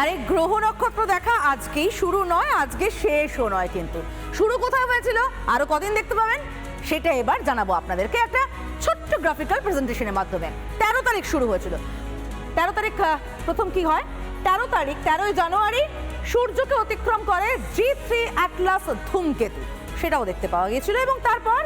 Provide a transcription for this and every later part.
আর এই গ্রহ নক্ষত্র দেখা আজকেই শুরু নয়, আজকে শেষও নয় কিন্তু। শুরু কোথায় হয়েছিল? আরও কদিন দেখতে পাবেন? সেটা এবার জানাব আপনাদেরকে একটা ছোট্ট গ্রাফিক্যাল প্রেজেন্টেশনের মাধ্যমে। তেরো তারিখ শুরু হয়েছিল। তেরো তারিখ প্রথম কি হয়? তেরো তারিখ, তেরোই জানুয়ারি, সূর্যকে অতিক্রম করে জি থ্রি অ্যাটলাস ধূমকেতু। সেটাও দেখতে পাওয়া গিয়েছিল এবং তারপর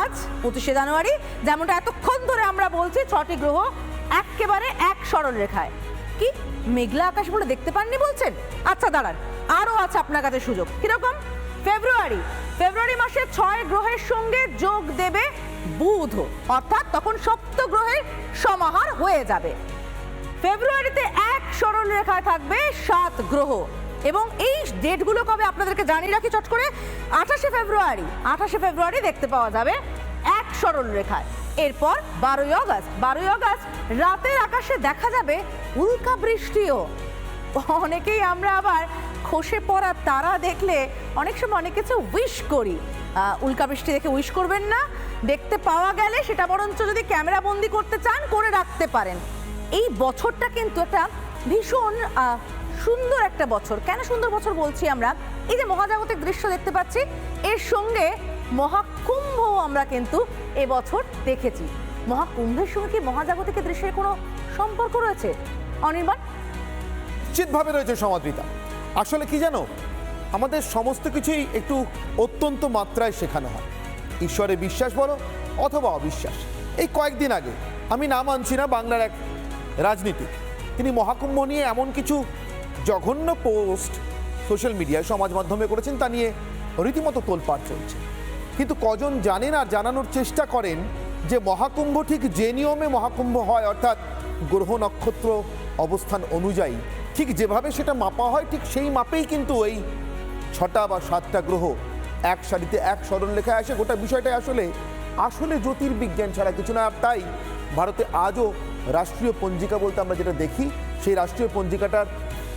আজ পঁচিশে জানুয়ারি, যেমনটা এতক্ষণ ধরে আমরা বলছি, ছটি গ্রহ একেবারে এক সরল রেখায় কি? মেঘলা আকাশ বলে দেখতে পাননি বলছেন? আচ্ছা দাঁড়ান। আরও আছে আপনার কাছে সুযোগ। কীরকম? ফেব্রুয়ারি। ফেব্রুয়ারি মাসে ছয় গ্রহের সঙ্গে যোগ দেবে বুধ। অর্থাৎ তখন সপ্ত গ্রহের সমাহার হয়ে যাবে। ফেব্রুয়ারিতে এক সরল রেখায় থাকবে সাত গ্রহ। এবং এই ডেটগুলো কবে? আপনাদেরকে জানিয়ে রাখি চট করে। আঠাশে ফেব্রুয়ারি। আঠাশে ফেব্রুয়ারি দেখতে পাওয়া যাবে। এক সরল রেখায়। এরপর বারোই আগস্ট বারোই আগস্ট রাতের আকাশে দেখা যাবে উল্কা বৃষ্টিও। অনেকেই আমরা আবার খসে পড়া তারা দেখলে অনেক সময় অনেক কিছু উইশ করি। উল্কা বৃষ্টি দেখে উইশ করবেন না। দেখতে পাওয়া গেলে সেটা বরঞ্চ যদি ক্যামেরা বন্দি করতে চান, করে রাখতে পারেন। এই বছরটা কিন্তু একটা ভীষণ সুন্দর একটা বছর। কেন সুন্দর বছর বলছি আমরা? এই যে মহাজাগতিক দৃশ্য দেখতে পাচ্ছি, এর সঙ্গে মহাকুম্ভ আমরা কিন্তু এবছর দেখেছি। মহাকুম্ভের সঙ্গে কি মহাজাগতিক দৃশ্যের কোনো সম্পর্ক রয়েছে? অনির্বাণ? নিশ্চিতভাবে রয়েছে সমাদৃতা। আসলে কি জানো? আমাদের সমস্ত কিছুই একটু অত্যন্ত মাত্রায় শেখানো হয়। ঈশ্বরে বিশ্বাস বলো অথবা অবিশ্বাস। এই কয়েকদিন আগে আমি নাম আনছি না বাংলার এক রাজনীতিক। তিনি মহাকুম্ভ নিয়ে এমন কিছু জঘন্য পোস্ট সোশ্যাল মিডিয়ায় সমাজ মাধ্যমে করেছেন তা নিয়ে রীতিমতো তোলপাড় চলছে। কিন্তু কজন জানেন আর জানানোর চেষ্টা করেন যে মহাকুম্ভ ঠিক যে নিয়মে মহাকুম্ভ হয়, অর্থাৎ গ্রহ নক্ষত্র অবস্থান অনুযায়ী। ঠিক যেভাবে সেটা মাপা হয়, ঠিক সেই মাপেই কিন্তু এই ছটা বা সাতটা গ্রহ এক সারিতে এক সরল লেখায় আসে। গোটা বিষয়টা আসলে আসলে জ্যোতির্বিজ্ঞান ছাড়া কিছু না। আর তাই ভারতে আজও রাষ্ট্রীয় পঞ্জিকা বলতে আমরা যেটা দেখি, সেই রাষ্ট্রীয় পঞ্জিকাটার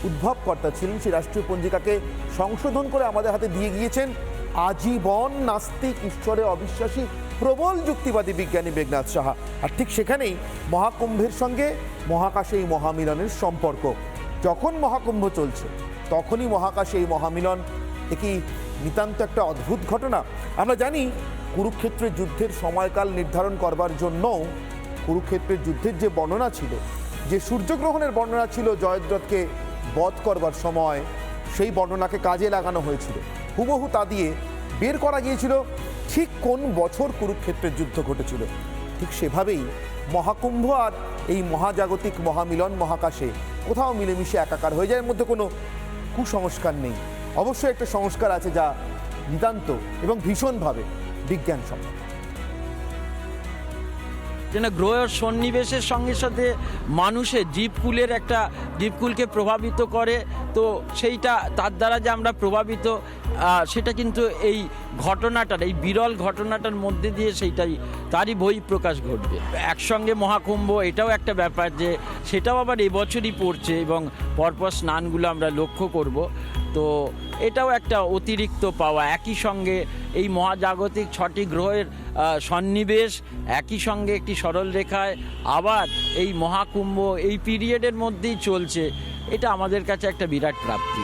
উদ্ভবকর্তা ছিলেন। সেই রাষ্ট্রীয় পঞ্জিকাকে সংশোধন করে আমাদের হাতে দিয়ে গিয়েছেন। আজীবন নাস্তিক, ঈশ্বরে অবিশ্বাসী, প্রবল যুক্তিবাদী বিজ্ঞানী মেঘনাথ সাহা। আর ঠিক সেখানেই মহাকুম্ভের সঙ্গে মহাকাশে এই মহামিলনের সম্পর্ক। যখন মহাকুম্ভ চলছে, তখনই মহাকাশে এই মহামিলন একই নিতান্ত একটা অদ্ভুত ঘটনা। আমরা জানি কুরুক্ষেত্রের যুদ্ধের সময়কাল নির্ধারণ করবার জন্য কুরুক্ষেত্রের যুদ্ধের যে বর্ণনা ছিল, যে সূর্যগ্রহণের বর্ণনা ছিল জয়দ্রথকে বধ করবার সময়, সেই বর্ণনাকে কাজে লাগানো হয়েছিল। হুবহু তা দিয়ে বের করা গিয়েছিল। ঠিক কোন বছর কুরুক্ষেত্রের যুদ্ধ ঘটেছিল? ঠিক সেভাবেই মহাকুম্ভ আর এই মহাজাগতিক মহামিলন মহাকাশে কোথাও মিলেমিশে একাকার হয়ে যায়। এর মধ্যে কোনো কুসংস্কার নেই। অবশ্যই একটা সংস্কার আছে যা নিতান্ত এবং ভীষণভাবে বিজ্ঞানসম্মত। যেন গ্রহ সন্নিবেশের সঙ্গে সাথে মানুষের জীবকুলের একটা জীবকুলকে প্রভাবিত করে। তো সেইটা, তার দ্বারা যে আমরা প্রভাবিত সেটা কিন্তু এই ঘটনাটার, এই বিরল ঘটনাটার মধ্যে দিয়ে সেইটাই, তারই বই প্রকাশ ঘটবে। একসঙ্গে মহাকুম্ভ, এটাও একটা ব্যাপার যে সেটাও আবার এবছরই পড়ছে এবং পরপর স্নানগুলো আমরা লক্ষ্য করব। তো এটাও একটা অতিরিক্ত পাওয়া। একই সঙ্গে এই মহাজাগতিক ছটি গ্রহের সন্নিবেশ, একই সঙ্গে একটি সরল রেখায়, আবার এই মহাকুম্ভ এই পিরিয়ডের মধ্যেই চলছে। এটা আমাদের কাছে একটা বিরাট প্রাপ্তি।